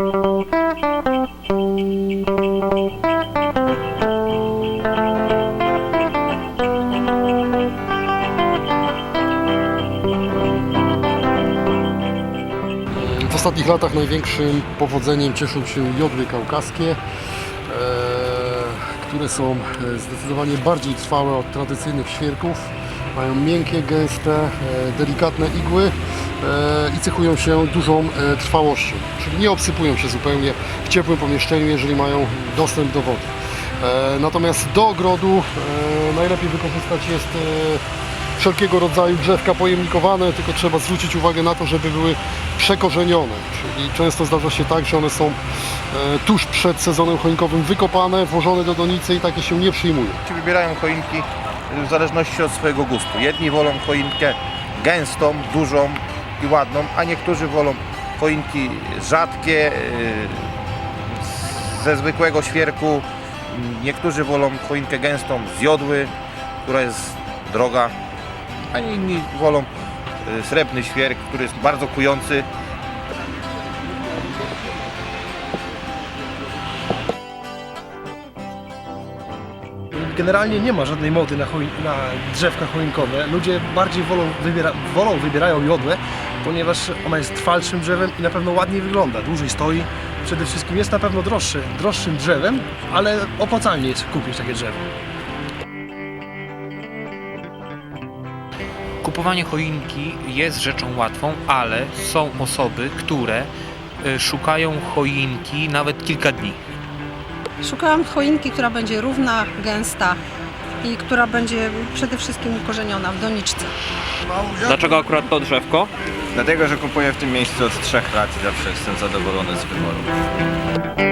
W ostatnich latach największym powodzeniem cieszą się jodły kaukaskie, e, które są e, zdecydowanie bardziej trwałe od tradycyjnych świerków. Mają miękkie, gęste, e, delikatne igły i cechują się dużą e, trwałością, czyli nie obsypują się zupełnie w ciepłym pomieszczeniu, jeżeli mają dostęp do wody. E, Natomiast do ogrodu e, najlepiej wykorzystać jest e, wszelkiego rodzaju drzewka pojemnikowane, tylko trzeba zwrócić uwagę na to, żeby były przekorzenione. Czyli często zdarza się tak, że one są e, tuż przed sezonem choinkowym wykopane, włożone do donicy i takie się nie przyjmują. Wybierają choinki w zależności od swojego gustu. Jedni wolą choinkę gęstą, dużą i ładną, a niektórzy wolą choinki rzadkie, yy, ze zwykłego świerku. Niektórzy wolą choinkę gęstą z jodły, która jest droga, a inni wolą yy, srebrny świerk, który jest bardzo kujący. Generalnie nie ma żadnej mody na, na drzewka choinkowe. Ludzie bardziej wolą, wybiera- wolą wybierają jodłę, ponieważ ona jest trwalszym drzewem i na pewno ładniej wygląda, dłużej stoi. Przede wszystkim jest na pewno droższy, droższym drzewem, ale opłacalnie jest kupić takie drzewo. Kupowanie choinki jest rzeczą łatwą, ale są osoby, które y, szukają choinki nawet kilka dni. Szukałam choinki, która będzie równa, gęsta i która będzie przede wszystkim ukorzeniona w doniczce. Dlaczego akurat to drzewko? Dlatego, że kupuję w tym miejscu od trzech lat i zawsze jestem zadowolony z wyboru.